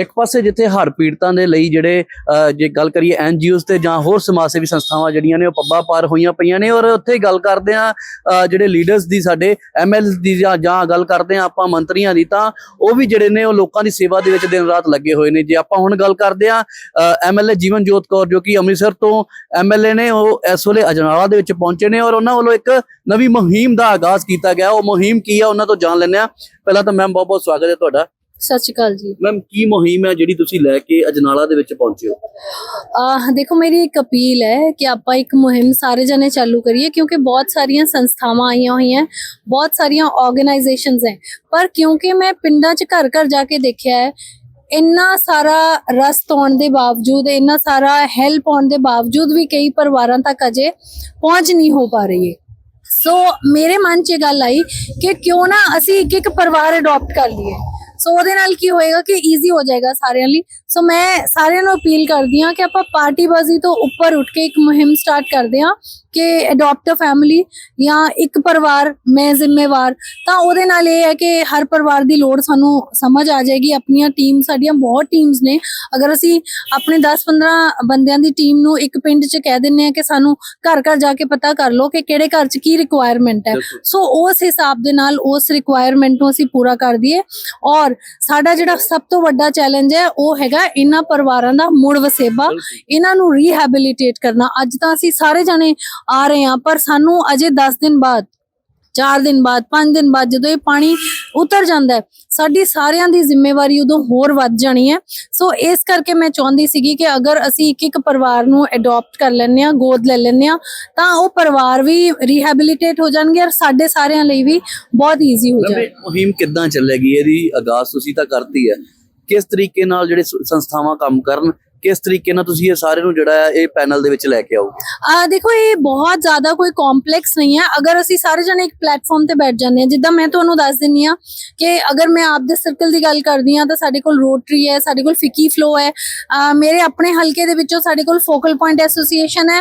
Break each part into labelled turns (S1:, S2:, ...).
S1: ਇੱਕ ਪਾਸੇ ਜਿੱਥੇ ਹਰ ਪੀੜਤਾਂ ਦੇ ਲਈ ਜਿਹੜੇ ਜੇ ਗੱਲ ਕਰੀਏ ਐਨਜੀਓਜ਼ ਤੇ ਜਾਂ ਹੋਰ ਸਮਾਜ ਸੇਵੀ ਸੰਸਥਾਵਾਂ ਜਿਹੜੀਆਂ ਨੇ ਉਹ ਪੱਬਾਂ ਪਾਰ ਹੋਈਆਂ ਪਈਆਂ ਨੇ ਔਰ ਉੱਥੇ ਗੱਲ ਕਰਦੇ ਆ ਜਿਹੜੇ ਲੀਡਰਸ ਦੀ ਸਾਡੇ ਐਮਐਲ ਦੀ ਜਾਂ ਜਾਂ ਗੱਲ ਕਰਦੇ ਆ ਆਪਾਂ ਮੰਤਰੀਆਂ ਦੀ, ਤਾਂ ਉਹ ਵੀ ਜਿਹੜੇ ਨੇ ਉਹ ਲੋਕਾਂ ਦੀ ਸੇਵਾ ਦੇ ਵਿੱਚ ਦਿਨ ਰਾਤ ਲੱਗੇ ਹੋਏ ਨੇ। ਜੇ ਆਪਾਂ ਹੁਣ ਗੱਲ ਕਰਦੇ ਆ ਐਮਐਲਏ ਜੀਵਨਜੋਤ ਕੌਰ ਜੋ ਕਿ ਅੰਮ੍ਰਿਤਸਰ ਤੋਂ ਐਮਐਲਏ ਨੇ, ਉਹ ਇਸ ਵੇਲੇ ਅਜਨਾਲਾ ਦੇ ਵਿੱਚ ਪਹੁੰਚੇ ਨੇ ਔਰ ਉਹਨਾਂ ਵੱਲੋਂ ਇੱਕ ਨਵੀਂ ਮੁਹਿੰਮ ਦਾ ਆਗਾਜ਼ ਕੀਤਾ ਗਿਆ। ਉਹ ਮੁਹਿੰਮ ਕੀ ਆ, ਉਹਨਾਂ ਤੋਂ ਜਾਣ ਲੈਂਦੇ ਆ ਪਹਿਲਾਂ ਤਾਂ ਮੈਮ ਬਹੁਤ ਬਹੁਤ ਸਵਾਗਤ ਹੈ ਤੁਹਾਡਾ।
S2: ਸਤਿ ਸ਼੍ਰੀ ਅਕਾਲ ਜੀ।
S1: ਮੈਮ ਕੀ ਮੁਹਿੰਮ ਹੈ ਜਿਹੜੀ ਤੁਸੀਂ ਲੈ ਕੇ ਅਜਨਾਲਾ ਦੇ ਵਿੱਚ ਪਹੁੰਚੇ ਹੋ?
S2: ਆਹ ਦੇਖੋ ਮੇਰੀ ਇੱਕ ਅਪੀਲ ਹੈ ਕਿ ਆਪਾਂ ਇੱਕ ਮੁਹਿੰਮ ਸਾਰੇ ਜਣੇ ਚਾਲੂ ਕਰੀਏ ਕਿਉਂਕਿ ਬਹੁਤ ਸਾਰੀਆਂ ਸੰਸਥਾਵਾਂ ਆਈਆਂ ਹੋਈਆਂ ਬਹੁਤ ਸਾਰੀਆਂ ਆਰਗੇਨਾਈਜੇਸ਼ਨਸ ਹੈ। ਪਰ ਕਿਉਂਕਿ ਮੈਂ ਪਿੰਡਾਂ 'ਚ ਘਰ ਘਰ ਜਾ ਕੇ ਦੇਖਿਆ ਹੈ ਇੰਨਾ ਸਾਰਾ ਰਸ ਆਉਣ ਦੇ ਬਾਵਜੂਦ ਇੰਨਾ ਸਾਰਾ ਹੈਲਪ ਆਉਣ ਦੇ ਬਾਵਜੂਦ ਵੀ ਕਈ ਪਰਿਵਾਰਾਂ ਤੱਕ ਅਜੇ ਪਹੁੰਚ ਨਹੀਂ ਹੋ ਪਾ ਰਹੀ ਹੈ। ਸੋ ਮੇਰੇ ਮਨ 'ਚ ਇਹ ਗੱਲ ਆਈ ਕਿ ਕਿਉਂ ਨਾ ਅਸੀਂ ਇੱਕ ਇੱਕ ਪਰਿਵਾਰ ਅਡਾਪਟ ਕਰ ਲਈਏ। ਸੋ ਉਹਦੇ ਨਾਲ ਕੀ ਹੋਏਗਾ ਕਿ ਈਜ਼ੀ ਹੋ ਜਾਏਗਾ ਸਾਰਿਆਂ ਲਈ। ਸੋ ਮੈਂ ਸਾਰਿਆਂ ਨੂੰ ਅਪੀਲ ਕਰਦੀ ਹਾਂ ਕਿ ਆਪਾਂ ਪਾਰਟੀਬਾਜ਼ੀ ਤੋਂ ਉੱਪਰ ਉੱਠ ਕੇ ਇੱਕ ਮੁਹਿੰਮ ਸਟਾਰਟ ਕਰਦੇ ਹਾਂ। ਕਿ ਅਡਾਪਟ ਫੈਮਿਲੀ ਜਾਂ ਇੱਕ ਪਰਿਵਾਰ ਮੈਂ ਜ਼ਿੰਮੇਵਾਰ ਤਾਂ ਉਹਦੇ ਨਾਲ ਇਹ ਹੈ ਕਿ ਹਰ ਪਰਿਵਾਰ ਦੀ ਲੋੜ ਸਾਨੂੰ ਸਮਝ ਆ ਜਾਏਗੀ। ਆਪਣੀਆਂ ਟੀਮ ਸਾਡੀਆਂ ਬਹੁਤ ਟੀਮਸ ਨੇ। ਅਗਰ ਅਸੀਂ ਆਪਣੇ 10-15 ਬੰਦਿਆਂ ਦੀ ਟੀਮ ਨੂੰ ਇੱਕ ਪਿੰਡ 'ਚ ਕਹਿ ਦਿੰਨੇ ਆ ਕਿ ਸਾਨੂੰ ਘਰ ਘਰ ਜਾ ਕੇ ਪਤਾ ਕਰ ਲਓ ਕਿ ਕਿਹੜੇ ਘਰ 'ਚ ਕੀ ਰਿਕੁਆਇਰਮੈਂਟ ਹੈ। ਸੋ ਉਸ ਹਿਸਾਬ ਦੇ ਨਾਲ ਉਸ ਰਿਕੁਆਇਰਮੈਂਟ ਨੂੰ ਅਸੀਂ ਪੂਰਾ ਕਰ ਦਈਏ। ਔਰ ਸਾਡਾ ਜਿਹੜਾ ਸਭ ਤੋਂ ਵੱਡਾ ਚੈਲੰਜ ਹੈ ਉਹ ਹੈਗਾ ਇਹਨਾਂ ਪਰਿਵਾਰਾਂ ਦਾ ਮੁੜ ਵਸੇਬਾ। ਇਹਨਾਂ ਨੂੰ ਰੀਹੈਬਿਲਿਟੇਟ ਕਰਨਾ। ਅੱਜ ਤਾਂ ਅਸੀਂ ਸਾਰੇ ਜਣੇ ਆ ਰਹੇ ਹਾਂ। ਪਰ ਸਾਨੂੰ ਅਜੇ 10 ਦਿਨ ਬਾਅਦ 4 ਦਿਨ ਬਾਅਦ 5 ਦਿਨ ਬਾਅਦ ਜਦੋਂ ਇਹ ਪਾਣੀ ਉਤਰ ਜਾਂਦਾ ਹੈ ਸਾਡੀ ਸਾਰਿਆਂ ਦੀ ਜ਼ਿੰਮੇਵਾਰੀ ਉਦੋਂ ਹੋਰ ਵੱਧ ਜਾਣੀ ਹੈ। ਸੋ ਇਸ ਕਰਕੇ ਮੈਂ ਚਾਹੁੰਦੀ ਸੀਗੀ ਕਿ ਅਗਰ ਅਸੀਂ ਇੱਕ ਇੱਕ ਪਰਿਵਾਰ ਨੂੰ ਅਡਾਪਟ ਕਰ ਲੈਂਦੇ ਆ ਗੋਦ ਲੈ ਲੈਂਦੇ ਆ ਤਾਂ ਉਹ ਪਰਿਵਾਰ ਵੀ ਰੀਹੈਬਿਲਿਟੇਟ ਹੋ ਜਾਣਗੇ ਔਰ ਸਾਡੇ ਸਾਰਿਆਂ ਲਈ ਵੀ ਬਹੁਤ ਈਜ਼ੀ ਹੋ
S1: ਇਹ ਮੁਹਿੰਮ ਕਿੱਦਾਂ ਚੱਲੇਗੀ? ਇਹਦੀ ਆਗਾਜ਼ ਤੁਸੀਂ ਤਾਂ ਕਰਤੀ ਹੈ। ਕਿਸ ਤਰੀਕੇ ਨਾਲ ਜਿਹੜੇ ਸੰਸਥਾਵਾਂ ਕੰਮ ਕਰਨ ਕਿਸ ਤਰੀਕੇ ਨਾਲ ਤੁਸੀਂ ਇਹ ਸਾਰੇ ਨੂੰ ਜਿਹੜਾ ਹੈ ਇਹ ਪੈਨਲ ਦੇ ਵਿੱਚ ਲੈ ਕੇ ਆਓਗੇ
S2: ਆ ਦੇਖੋ, ਇਹ ਬਹੁਤ ਜ਼ਿਆਦਾ ਕੋਈ ਕੰਪਲੈਕਸ ਨਹੀਂ ਹੈ। ਅਗਰ ਅਸੀਂ ਸਾਰੇ ਜਣੇ ਇੱਕ ਪਲੇਟਫਾਰਮ ਤੇ ਬੈਠ ਜਾਂਦੇ ਹਾਂ, ਜਿੱਦਾਂ ਮੈਂ ਤੁਹਾਨੂੰ ਦੱਸ ਦਿੰਨੀ ਆ ਕਿ ਅਗਰ ਮੈਂ ਆਪ ਦੇ ਸਰਕਲ ਦੀ ਗੱਲ ਕਰਦੀ ਆ ਤਾਂ ਸਾਡੇ ਕੋਲ ਰੋਟਰੀ ਹੈ, ਸਾਡੇ ਕੋਲ ਫਿੱਕੀ ਫਲੋ ਹੈ। ਮੇਰੇ ਆਪਣੇ ਹਲਕੇ ਦੇ ਵਿੱਚੋਂ ਸਾਡੇ ਕੋਲ ਫੋਕਲ ਪੁਆਇੰਟ ਐਸੋਸੀਏਸ਼ਨ ਹੈ।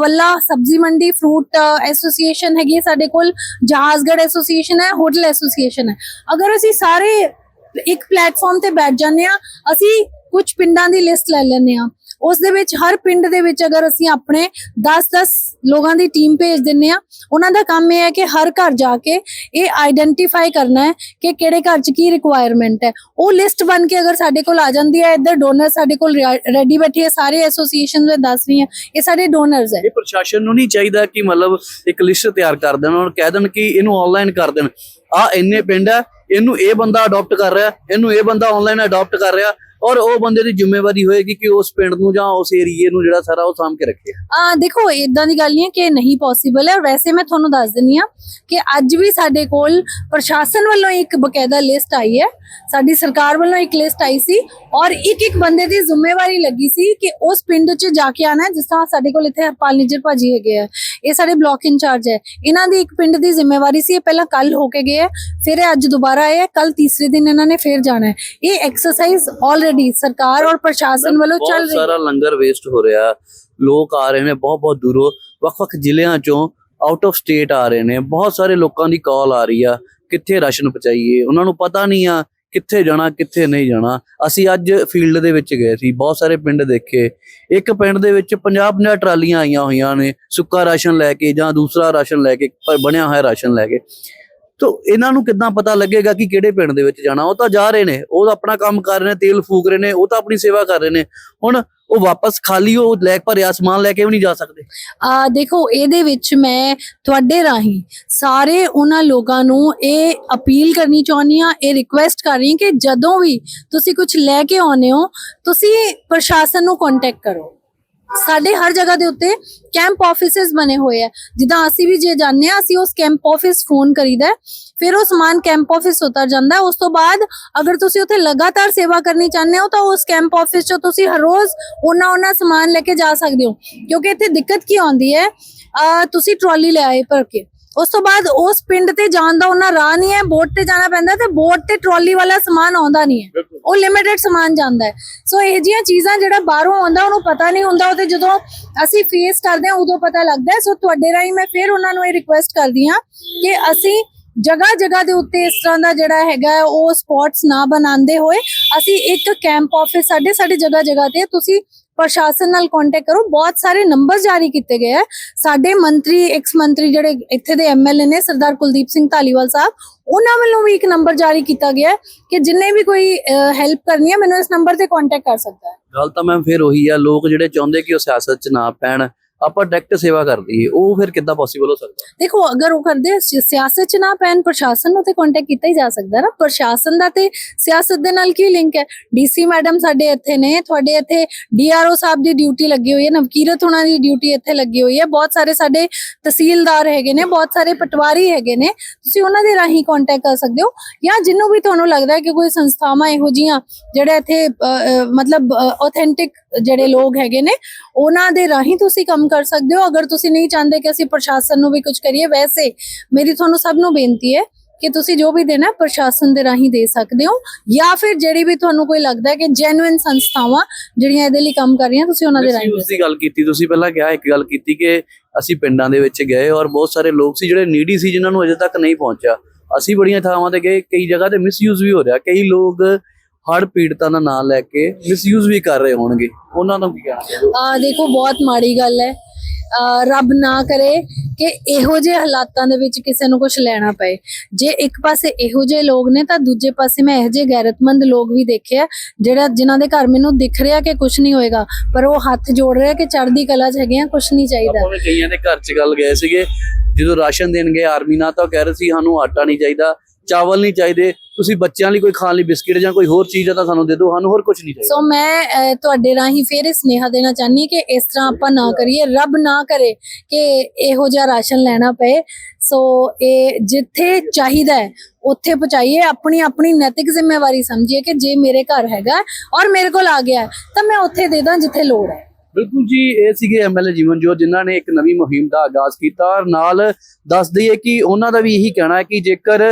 S2: ਵੱਲਾ ਸਬਜ਼ੀ ਮੰਡੀ ਫਰੂਟ ਐਸੋਸੀਏਸ਼ਨ ਹੈਗੀ ਹੈ, ਸਾਡੇ ਕੋਲ ਜਹਾਜ਼ਗੜ ਐਸੋਸੀਏਸ਼ਨ ਹੈ, ਹੋਟਲ ਐਸੋਸੀਏਸ਼ਨ ਹੈ। ਅਗਰ ਅਸੀਂ ਸਾਰੇ ਇੱਕ ਪਲੇਟਫਾਰਮ ਤੇ ਬੈਠ ਜਾਂਦੇ ਆ ਅਸੀਂ ਕੁਝ ਪਿੰਡਾਂ ਦੀ ਲਿਸਟ ਲੈ ਲੈਂਦੇ ਆ ਉਸ ਦੇ ਵਿੱਚ ਹਰ ਪਿੰਡ ਦੇ ਵਿੱਚ ਅਗਰ ਅਸੀਂ ਆਪਣੇ 10-10 ਲੋਕਾਂ ਦੀ ਟੀਮ ਭੇਜ ਦਿੰਨੇ ਆ ਉਹਨਾਂ ਦਾ ਕੰਮ ਇਹ ਹੈ ਕਿ ਹਰ ਘਰ ਜਾ ਕੇ ਇਹ ਆਈਡੈਂਟੀਫਾਈ ਕਰਨਾ ਹੈ ਕਿ ਕਿਹੜੇ ਘਰ 'ਚ ਕੀ ਰਿਕੁਆਇਰਮੈਂਟ ਹੈ। ਉਹ ਲਿਸਟ ਬਣ ਕੇ ਅਗਰ ਸਾਡੇ ਕੋਲ ਆ ਜਾਂਦੀ ਹੈ, ਇੱਧਰ ਡੋਨਰ ਸਾਡੇ ਕੋਲ ਰੈਡੀ ਬੈਠੇ ਸਾਰੇ ਐਸੋਸੀਏਸ਼ਨ ਦੇ ਦੱਸ ਰਹੀ ਹੈ, ਇਹ ਸਾਡੇ ਡੋਨਰਸ ਹੈ।
S1: ਇਹ ਪ੍ਰਸ਼ਾਸਨ ਨੂੰ ਨਹੀਂ ਚਾਹੀਦਾ ਕਿ ਮਤਲਬ ਇੱਕ ਲਿਸਟ ਤਿਆਰ ਕਰ ਦੇਣ ਔਰ ਕਹਿ ਦੇਣ ਕਿ ਇਹਨੂੰ ਆਨਲਾਈਨ ਕਰ ਦੇਣ। ਆ ਇੰਨੇ ਪਿੰਡ ਹੈ, ਇਹਨੂੰ ਇਹ ਬੰਦਾ ਅਡਾਪਟ ਕਰ ਰਿਹਾ, ਇਹਨੂੰ ਇਹ ਬੰਦਾ ਆਨਲਾਈਨ ਅਡਾਪਟ ਕਰ ਰਿਹਾ ਔਰ ਉਹ ਬੰਦੇ ਦੀ ਜ਼ਿੰਮੇਵਾਰੀ ਹੋਏਗੀ ਕਿ ਉਸ ਪਿੰਡ ਨੂੰ ਜਾਂ ਉਸ ਏਰੀਏ ਨੂੰ ਜਿਹੜਾ ਸਾਰਾ ਉਹ ਸਾਂਭ ਕੇ ਰੱਖੇ।
S2: ਆ, ਦੇਖੋ ਇਦਾਂ ਦੀ ਗੱਲ ਨਹੀਂ ਹੈ ਕਿ ਨਹੀਂ ਪੋਸੀਬਲ ਹੈ। ਵੈਸੇ ਮੈਂ ਤੁਹਾਨੂੰ ਦੱਸ ਦਿੰਨੀ ਆ ਕਿ ਅੱਜ ਵੀ ਸਾਡੇ ਕੋਲ ਪ੍ਰਸ਼ਾਸਨ ਵੱਲੋਂ ਇੱਕ ਬਕਾਇਦਾ ਲਿਸਟ ਆਈ ਹੈ। ਸਾਡੀ ਸਰਕਾਰ ਵੱਲੋਂ ਇੱਕ ਲਿਸਟ ਆਈ ਸੀ ਔਰ ਇੱਕ ਇੱਕ ਬੰਦੇ ਦੀ ਜ਼ਿੰਮੇਵਾਰੀ ਲੱਗੀ ਸੀ ਕਿ ਉਸ ਪਿੰਡ 'ਚ ਜਾ ਕੇ ਆਣਾ ਜਿਸ ਤਰ੍ਹਾਂ ਸਾਡੇ ਕੋਲ ਇੱਥੇ ਹਰਪਾਲ ਨਿੱਜਰ ਭਾਜੀ ਹੈਗੇ ਆ। ਇਹ ਸਾਡੇ ਬਲਾਕ ਇੰਚਾਰਜ ਹੈ। ਇਹਨਾਂ ਦੀ ਇੱਕ ਪਿੰਡ ਦੀ ਜ਼ਿੰਮੇਵਾਰੀ ਸੀ, ਇਹ ਪਹਿਲਾਂ ਕੱਲ ਹੋ ਕੇ ਗਏ ਹੈ। ਫਿਰ ਇਹ ਅੱਜ ਦੁਬਾਰਾ ਆਏ ਹੈ ਕੱਲ ਤੀਸਰੇ ਦਿਨ ਇਹਨਾਂ ਨੇ ਫਿਰ ਜਾਣਾ ਹੈ। ਇਹ ਐਕਸਰਸਾਈਜ਼ ਆਲਰੇਡੀ ਸਰਕਾਰ ਔਰ ਪ੍ਰਸ਼ਾਸਨ ਵੱਲੋਂ ਚੱਲ ਰਹੀ
S1: ਸਾਰਾ ਲੰਗਰ ਵੇਸਟ ਹੋ ਰਿਹਾ। ਲੋਕ ਆ ਰਹੇ ਨੇ ਬਹੁਤ ਬਹੁਤ ਦੂਰੋਂ। ਵੱਖ-ਵੱਖ ਜ਼ਿਲ੍ਹਿਆਂ ਚੋਂ ਆਊਟ ਆਫ ਸਟੇਟ ਆ ਰਹੇ ਨੇ। ਬਹੁਤ ਸਾਰੇ ਲੋਕਾਂ ਦੀ ਕਾਲ ਆ ਰਹੀ ਆ ਕਿੱਥੇ ਰਾਸ਼ਨ ਪਹੁੰਚਾਈਏ? ਉਹਨਾਂ ਨੂੰ ਪਤਾ ਨਹੀਂ ਆ ਕਿੱਥੇ ਜਾਣਾ ਕਿੱਥੇ ਨਹੀਂ ਜਾਣਾ। ਅਸੀਂ ਅੱਜ ਫੀਲਡ ਦੇ ਵਿੱਚ ਗਏ ਸੀ ਬਹੁਤ ਸਾਰੇ ਪਿੰਡ ਦੇਖੇ। ਇੱਕ ਪਿੰਡ ਦੇ ਵਿੱਚ 50-50 ਟਰਾਲੀਆਂ ਆਈਆਂ ਹੋਈਆਂ ਨੇ ਸੁੱਕਾ ਰਾਸ਼ਨ ਲੈ ਕੇ ਜਾਂ ਦੂਸਰਾ ਰਾਸ਼ਨ ਲੈ ਕੇ ਪਰ ਬਣਿਆ ਹੋਇਆ ਰਾਸ਼ਨ ਲੈ ਕੇ। ਤੋ ਇਹਨਾਂ ਨੂੰ ਕਿੱਦਾਂ ਪਤਾ ਲੱਗੇਗਾ ਕਿ ਕਿਹੜੇ ਪਿੰਡ ਦੇ ਵਿੱਚ ਜਾਣਾ? ਉਹ ਤਾਂ ਜਾ ਰਹੇ ਨੇ, ਉਹ ਆਪਣਾ ਕੰਮ ਕਰ ਰਹੇ ਨੇ, ਤੇਲ ਫੂਕ ਰਹੇ ਨੇ, ਉਹ ਤਾਂ ਆਪਣੀ ਸੇਵਾ ਕਰ ਰਹੇ ਨੇ। ਹੁਣ ਉਹ ਵਾਪਸ ਖਾਲੀ ਉਹ ਲੈ ਭਰਿਆ ਸਮਾਨ ਲੈ ਕੇ ਵੀ ਨਹੀਂ ਜਾ ਸਕਦੇ।
S2: ਆ, ਦੇਖੋ, ਇਹਦੇ ਵਿੱਚ ਮੈਂ ਤੁਹਾਡੇ ਰਾਹੀਂ ਸਾਰੇ ਉਹਨਾਂ ਲੋਕਾਂ ਨੂੰ ਇਹ ਅਪੀਲ ਕਰਨੀ ਚਾਹੁੰਦੀ ਆ ਇਹ ਰਿਕੁਐਸਟ ਕਰ ਰਹੀ ਕਿ ਜਦੋਂ ਵੀ ਤੁਸੀਂ ਕੁਝ ਲੈ ਕੇ ਆਉਨੇ ਹੋ, ਤੁਸੀਂ ਪ੍ਰਸ਼ਾਸਨ ਨੂੰ ਕੰਟੈਕਟ ਕਰੋ। ਸਾਡੇ ਹਰ ਜਗ੍ਹਾ ਦੇ ਉੱਤੇ ਕੈਂਪ ਆਫਿਸਿਸ ਬਣੇ ਹੋਏ ਆ। ਜਿੱਦਾਂ ਅਸੀਂ ਵੀ ਜੇ ਜਾਂਦੇ ਆ ਅਸੀਂ ਉਸ ਕੈਂਪ ਆਫਿਸ ਫੋਨ ਕਰੀਦਾ ਫਿਰ ਉਹ ਸਮਾਨ ਕੈਂਪ ਆਫਿਸ ਉਤਰ ਜਾਂਦਾ ਉਸ ਤੋਂ ਬਾਅਦ ਅਗਰ ਤੁਸੀਂ ਉੱਥੇ ਲਗਾਤਾਰ ਸੇਵਾ ਕਰਨੀ ਚਾਹੁੰਦੇ ਹੋ, ਤਾਂ ਉਸ ਕੈਂਪ ਆਫਿਸ ਚੋਂ ਤੁਸੀਂ ਹਰ ਰੋਜ਼ ਉਹਨਾਂ ਉਹਨਾਂ ਸਮਾਨ ਲੈ ਕੇ ਜਾ ਸਕਦੇ ਹੋ। ਕਿਉਂਕਿ ਇੱਥੇ ਦਿੱਕਤ ਕੀ ਆਉਂਦੀ ਹੈ? ਆ ਤੁਸੀਂ ਟਰਾਲੀ ਲੈ ਆਏ ਭਰ ਕੇ। ਉਸ ਤੋਂ ਬਾਅਦ ਉਸ ਪਿੰਡ ਤੇ ਜਾਣ ਦਾ ਉਹਨਾਂ ਰਾਹ ਨਹੀਂ ਹੈ ਬੋਟ ਤੇ ਜਾਣਾ ਪੈਂਦਾ ਤੇ ਬੋਟ ਤੇ ਟਰਾਲੀ ਵਾਲਾ ਸਮਾਨ ਆਉਂਦਾ ਨਹੀਂ ਹੈ। ਉਹ ਲਿਮਿਟਿਡ ਸਮਾਨ ਜਾਂਦਾ ਹੈ। ਸੋ ਇਹ ਜੀਆਂ ਚੀਜ਼ਾਂ ਜਿਹੜਾ ਬਾਹਰੋਂ ਆਉਂਦਾ ਉਹਨੂੰ ਪਤਾ ਨਹੀਂ ਹੁੰਦਾ ਉਹ ਤੇ ਜਦੋਂ ਅਸੀਂ ਫੇਸ ਕਰਦੇ ਹਾਂ ਉਦੋਂ ਪਤਾ ਲੱਗਦਾ ਹੈ। ਸੋ ਤੁਹਾਡੇ ਰਾਹੀਂ ਮੈਂ ਫਿਰ ਉਹਨਾਂ ਨੂੰ ਇਹ ਰਿਕੁਐਸਟ ਕਰਦੀ ਹਾਂ ਕਿ ਅਸੀਂ ਜਗ੍ਹਾ ਜਗ੍ਹਾ ਦੇ ਉੱਤੇ ਇਸ ਤਰ੍ਹਾਂ ਦਾ ਜਿਹੜਾ ਹੈਗਾ ਉਹ ਸਪੌਟਸ ਨਾ ਬਣਾਉਂਦੇ ਹੋਏ ਅਸੀਂ ਇੱਕ ਕੈਂਪ ਆਫਿਸ ਸਾਡੇ ਸਾਡੇ ਜਗ੍ਹਾ ਜਗ੍ਹਾ ਤੇ ਤੁਸੀਂ ਪ੍ਰਸ਼ਾਸਨ ਨਾਲ ਕੰਟੈਕਟ ਕਰੋ। ਬਹੁਤ ਸਾਰੇ ਨੰਬਰ ਜਾਰੀ ਕੀਤੇ ਗਏ ਹੈ ਸਾਡੇ ਮੰਤਰੀ ਐਕਸ ਮੰਤਰੀ ਜਿਹੜੇ ਇੱਥੇ ਦੇ ਐਮਐਲਏ ਨੇ, ਸਰਦਾਰ ਕੁਲਦੀਪ ਸਿੰਘ ਧਾਲੀਵਾਲ ਸਾਹਿਬ, ਉਹਨਾਂ ਵੱਲੋਂ ਵੀ ਇੱਕ ਨੰਬਰ ਜਾਰੀ ਕੀਤਾ ਗਿਆ ਕਿ ਜਿੰਨੇ ਵੀ ਕੋਈ ਹੈਲਪ ਕਰਨੀ ਹੈ ਮੈਨੂੰ ਇਸ ਨੰਬਰ ਤੇ ਕੰਟੈਕਟ ਕਰ ਸਕਦਾ ਹੈ।
S1: ਗੱਲ ਤਾਂ ਮੈਂ ਫਿਰ ਉਹੀ ਆ। ਲੋਕ ਜਿਹੜੇ ਚਾਹੁੰਦੇ ਕਿ ਉਹ ਸਿਆਸਤ 'ਚ ਨਾ ਪੈਣ ਆਪਾਂ ਡਾਇਰੈਕਟ ਸੇਵਾ ਕਰ ਦਈਏ ਉਹ ਫਿਰ ਕਿੱਦਾਂ ਪੋਸੀਬਲ ਹੋ ਸਕਦਾ?
S2: ਦੇਖੋ, ਅਗਰ ਉਹ ਕਰਦੇ ਸਿਆਸਤ ਚ ਨਾ ਪੈਣ, ਪ੍ਰਸ਼ਾਸਨ ਨੂੰ ਤੇ ਕੰਟੈਕਟ ਕੀਤਾ ਹੀ ਜਾ ਸਕਦਾ ਨਾ। ਪ੍ਰਸ਼ਾਸਨ ਦਾ ਤੇ ਸਿਆਸਤ ਦੇ ਨਾਲ ਕੀ ਲਿੰਕ ਹੈ? ਡੀਸੀ ਮੈਡਮ ਸਾਡੇ ਇੱਥੇ ਨੇ, ਤੁਹਾਡੇ ਇੱਥੇ ਡੀਆਰਓ ਸਾਹਿਬ ਦੀ ਡਿਊਟੀ ਲੱਗੀ ਹੋਈ ਹੈ, ਨਵਕੀਰਤ ਉਹਨਾਂ ਦੀ ਡਿਊਟੀ ਇੱਥੇ ਲੱਗੀ ਹੋਈ ਹੈ। ਬਹੁਤ ਸਾਰੇ ਸਾਡੇ ਤਹਿਸੀਲਦਾਰ ਹੈਗੇ ਨੇ, ਬਹੁਤ ਸਾਰੇ ਪਟਵਾਰੀ ਹੈਗੇ ਨੇ, ਤੁਸੀਂ ਉਹਨਾਂ ਦੇ ਰਾਹੀਂ ਕੰਟੈਕਟ ਕਰ ਸਕਦੇ ਹੋ। ਜਾਂ ਜਿੰਨੂੰ ਵੀ ਤੁਹਾਨੂੰ ਲੱਗਦਾ ਹੈ ਕਿ ਕੋਈ ਸੰਸਥਾਵਾਂ ਇਹੋ ਜੀਆਂ ਜਿਹੜੇ ਇੱਥੇ ਮਤਲਬ ਆਥੈਂਟਿਕ ਜਿਹੜੇ ਲੋਕ ਹੈਗੇ ਨੇ ਉਹਨਾਂ ਦੇ ਰਾਹੀਂ ਤੁਸੀਂ ਕੰਮ ਕਰ ਸਕਦੇ ਹੋ। ਅਗਰ ਤੁਸੀਂ ਨਹੀਂ ਚਾਹੁੰਦੇ ਕਿ ਅਸੀਂ ਪ੍ਰਸ਼ਾਸਨ ਨੂੰ ਵੀ ਕੁਝ ਕਰੀਏ ਵੈਸੇ ਮੇਰੀ ਤੁਹਾਨੂੰ ਸਭ ਨੂੰ ਬੇਨਤੀ ਹੈ ਕਿ ਤੁਸੀਂ ਜੋ ਵੀ ਦੇਣਾ ਪ੍ਰਸ਼ਾਸਨ ਦੇ ਰਾਹੀਂ ਦੇ ਸਕਦੇ ਹੋ। ਜਾਂ ਫਿਰ ਜਿਹੜੀ ਵੀ ਤੁਹਾਨੂੰ ਕੋਈ ਲੱਗਦਾ ਹੈ ਕਿ ਜੈਨੂਇਨ ਸੰਸਥਾਵਾਂ ਜਿਹੜੀਆਂ ਇਹਦੇ ਲਈ ਕੰਮ ਕਰ ਰਹੀਆਂ ਤੁਸੀਂ ਉਹਨਾਂ ਦੇ ਰਾਹੀਂ
S1: ਦੀ ਗੱਲ ਕੀਤੀ। ਤੁਸੀਂ ਪਹਿਲਾਂ ਕਿਹਾ ਇੱਕ ਗੱਲ ਕੀਤੀ ਕਿ ਅਸੀਂ ਪਿੰਡਾਂ ਦੇ ਵਿੱਚ ਗਏ ਔਰ ਬਹੁਤ ਸਾਰੇ ਲੋਕ ਸੀ ਜਿਹੜੇ ਨੀਡੀ ਸੀ ਜਿਨ੍ਹਾਂ ਨੂੰ ਅਜੇ ਤੱਕ ਨਹੀਂ ਪਹੁੰਚਿਆ। ਅਸੀਂ ਬੜੀਆਂ ਥਾਵਾਂ ਤੇ ਗਏ ਕਈ ਜਗ੍ਹਾ ਤੇ ਮਿਸਯੂਜ਼ ਵੀ ਹੋ ਰਿਹਾ। ਕਈ ਲੋਕ ਹੜ ਪੀੜਤਾਂ ਦਾ ਨਾਮ ਲੈ ਕੇ ਮਿਸਯੂਜ਼ ਵੀ ਕਰ ਰਹੇ ਹੋਣਗੇ। ਉਹਨਾਂ ਨੂੰ ਕੀ ਕਹਿਣਾ?
S2: ਆ ਦੇਖੋ ਬਹੁਤ ਮਾੜੀ ਗੱਲ ਹੈ। ਰੱਬ ਨਾ ਕਰੇ ਕਿ ਇਹੋ ਜਿਹੇ ਹਾਲਾਤਾਂ ਦੇ ਵਿੱਚ ਕਿਸੇ ਨੂੰ ਕੁਝ ਲੈਣਾ ਪਏ। ਜੇ ਇੱਕ ਪਾਸੇ ਇਹੋ ਜਿਹੇ ਲੋਕ ਨੇ ਤਾਂ ਦੂਜੇ ਪਾਸੇ ਮੈਂ ਇਹੋ ਜਿਹੇ ਗੈਰਤਮੰਦ ਲੋਕ ਵੀ ਦੇਖੇ ਆ ਜਿਹੜਾ ਜਿਨ੍ਹਾਂ ਦੇ ਘਰ ਮੈਨੂੰ ਦਿਖ ਰਿਹਾ ਕਿ ਕੁਝ ਨਹੀਂ ਹੋਏਗਾ ਪਰ ਉਹ ਹੱਥ ਜੋੜ ਰਿਹਾ ਕਿ ਚੜ੍ਹਦੀ ਕਲਾ 'ਚ ਹੈਗੇ ਆ ਕੁਝ ਨਹੀਂ ਚਾਹੀਦਾ।
S1: ਆਪਾਂ ਕਈਆਂ ਦੇ ਘਰ 'ਚ ਗੱਲ ਗਏ ਸੀਗੇ ਜਦੋਂ ਰਾਸ਼ਨ ਦੇਣ ਗਏ ਆਰਮੀ ਨਾਲ ਤਾਂ ਕਹਿ ਰਹੇ ਸੀ ਸਾਨੂੰ ਆਟਾ ਨਹੀਂ ਚਾਹੀਦਾ ਚਾਵਲ ਨਹੀਂ ਚਾਹੀਦੇ ਤੁਸੀਂ ਬੱਚਿਆਂ ਲਈ ਕੋਈ ਖਾਣ ਲਈ ਬਿਸਕਿਟ ਜਾਂ ਕੋਈ ਹੋਰ ਚੀਜ਼ ਤਾਂ ਸਾਨੂੰ ਦੇ ਦਿਓ ਸਾਨੂੰ ਹੋਰ ਕੁਝ ਨਹੀਂ ਚਾਹੀਦਾ।
S2: ਸੋ ਮੈਂ ਤੁਹਾਡੇ ਰਾਹੀਂ ਫਿਰ ਇਹ ਸੁਨੇਹਾ ਦੇਣਾ ਚਾਹਨੀ ਕਿ ਇਸ ਤਰ੍ਹਾਂ ਆਪਾਂ ਨਾ ਕਰੀਏ ਰੱਬ ਨਾ ਕਰੇ ਕਿ ਇਹੋ ਜਿਹਾ ਰਾਸ਼ਨ ਲੈਣਾ ਪਏ। ਸੋ ਇਹ ਜਿੱਥੇ ਚਾਹੀਦਾ ਹੈ ਉੱਥੇ ਪਹੁੰਚਾਈਏ ਆਪਣੀ ਆਪਣੀ ਨੈਤਿਕ ਜ਼ਿੰਮੇਵਾਰੀ ਸਮਝੀਏ ਕਿ ਜੇ ਮੇਰੇ ਘਰ ਹੈਗਾ ਔਰ ਮੇਰੇ ਕੋਲ ਆ ਗਿਆ ਤਾਂ ਮੈਂ ਉੱਥੇ ਦੇ ਦਾਂ ਜਿੱਥੇ ਲੋੜ ਹੈ।
S1: ਬਿਲਕੁਲ ਜੀ ਇਹ ਸੀਗੇ ਐਮਐਲਏ ਜੀਵਨਜੋਤ ਜਿਨ੍ਹਾਂ ਨੇ ਇੱਕ ਨਵੀਂ ਮੁਹਿੰਮ ਦਾ ਆਗਾਜ਼ ਕੀਤਾ। ਔਰ ਨਾਲ ਦੱਸ ਦਈਏ ਕਿ ਉਹਨਾਂ ਦਾ ਵੀ ਇਹੀ ਕਹਿਣਾ ਹੈ ਕਿ ਜੇਕਰ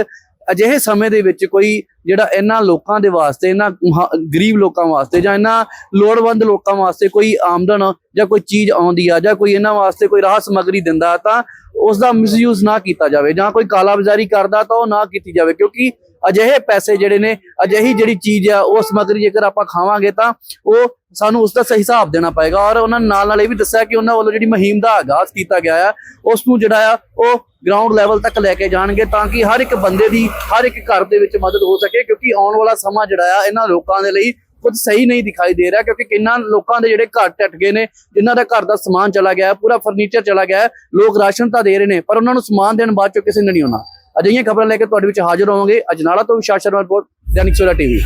S1: ਅਜਿਹੇ ਸਮੇਂ ਦੇ ਵਿੱਚ ਕੋਈ ਜਿਹੜਾ ਇਹਨਾਂ ਲੋਕਾਂ ਦੇ ਵਾਸਤੇ, ਇਹਨਾਂ ਮਹਾ- ਗਰੀਬ ਲੋਕਾਂ ਵਾਸਤੇ ਜਾਂ ਇਹਨਾਂ ਲੋੜਵੰਦ ਲੋਕਾਂ ਵਾਸਤੇ ਕੋਈ ਆਮਦਨ ਜਾਂ ਕੋਈ ਚੀਜ਼ ਆਉਂਦੀ ਆ ਜਾਂ ਕੋਈ ਇਹਨਾਂ ਵਾਸਤੇ ਕੋਈ ਰਾਹਤ ਸਮੱਗਰੀ ਦਿੰਦਾ ਤਾਂ ਉਸ ਦਾ ਮਿਸਯੂਜ਼ ਨਾ ਕੀਤਾ ਜਾਵੇ ਜਾਂ ਕੋਈ ਕਾਲਾਬਾਜ਼ਾਰੀ ਕਰਦਾ ਤਾਂ ਉਹ ਨਾ ਕੀਤੀ ਜਾਵੇ ਕਿਉਂਕਿ ਅਜਿਹੇ ਪੈਸੇ ਜਿਹੜੇ ਨੇ ਅਜਿਹੀ ਜਿਹੜੀ ਚੀਜ਼ ਆ ਉਹ ਸਮੱਗਰੀ ਜੇਕਰ ਆਪਾਂ ਖਾਵਾਂਗੇ ਤਾਂ ਉਹ ਸਾਨੂੰ ਉਸ ਦਾ ਸਹੀ ਹਿਸਾਬ ਦੇਣਾ ਪਏਗਾ। ਔਰ ਉਹਨਾਂ ਨਾਲ ਨਾਲ ਇਹ ਵੀ ਦੱਸਿਆ ਕਿ ਉਹਨਾਂ ਵੱਲੋਂ ਜਿਹੜੀ ਮੁਹਿੰਮ ਦਾ ਆਗਾਜ਼ ਕੀਤਾ ਗਿਆ ਆ ਉਸ ਨੂੰ ਜਿਹੜਾ ਆ ਉਹ ਗਰਾਊਂਡ ਲੈਵਲ ਤੱਕ ਲੈ ਕੇ ਜਾਣਗੇ ਤਾਂ ਕਿ ਹਰ ਇੱਕ ਬੰਦੇ ਦੀ ਹਰ ਇੱਕ ਘਰ ਦੇ ਵਿੱਚ ਮਦਦ ਹੋ ਸਕੇ ਕਿਉਂਕਿ ਆਉਣ ਵਾਲਾ ਸਮਾਂ ਜਿਹੜਾ ਆ ਇਹਨਾਂ ਲੋਕਾਂ ਦੇ ਲਈ ਕੁਝ ਸਹੀ ਨਹੀਂ ਦਿਖਾਈ ਦੇ ਰਿਹਾ ਕਿਉਂਕਿ ਕਿੰਨਾ ਲੋਕਾਂ ਦੇ ਜਿਹੜੇ ਘਰ ਟੱਟ ਗਏ ਨੇ ਜਿਨ੍ਹਾਂ ਦਾ ਘਰ ਦਾ ਸਮਾਨ ਚਲਾ ਗਿਆ ਪੂਰਾ ਫਰਨੀਚਰ ਚਲਾ ਗਿਆ ਹੈ, ਲੋਕ ਰਾਸ਼ਨ ਤਾਂ ਦੇ ਰਹੇ ਨੇ ਪਰ ਉਹਨਾਂ ਨੂੰ ਸਮਾਨ ਦੇਣ ਬਾਅਦ ਚੋਂ ਕਿਸੇ ਨੇ ਨਹੀਂ ਆਉਣਾ। ਅਜਿਹੀਆਂ ਖਬਰਾਂ ਲੈ ਕੇ ਤੁਹਾਡੇ ਵਿੱਚ ਹਾਜ਼ਰ ਹੋਵਾਂਗੇ। ਅਜਨਾਲਾ ਤੋਂ ਵਿਸ਼ਾਲ ਸ਼ਰਮਾ ਰਿਪੋਰਟ, ਦੈਨਿਕ ਸਵੇਰਾ ਟੀਵੀ।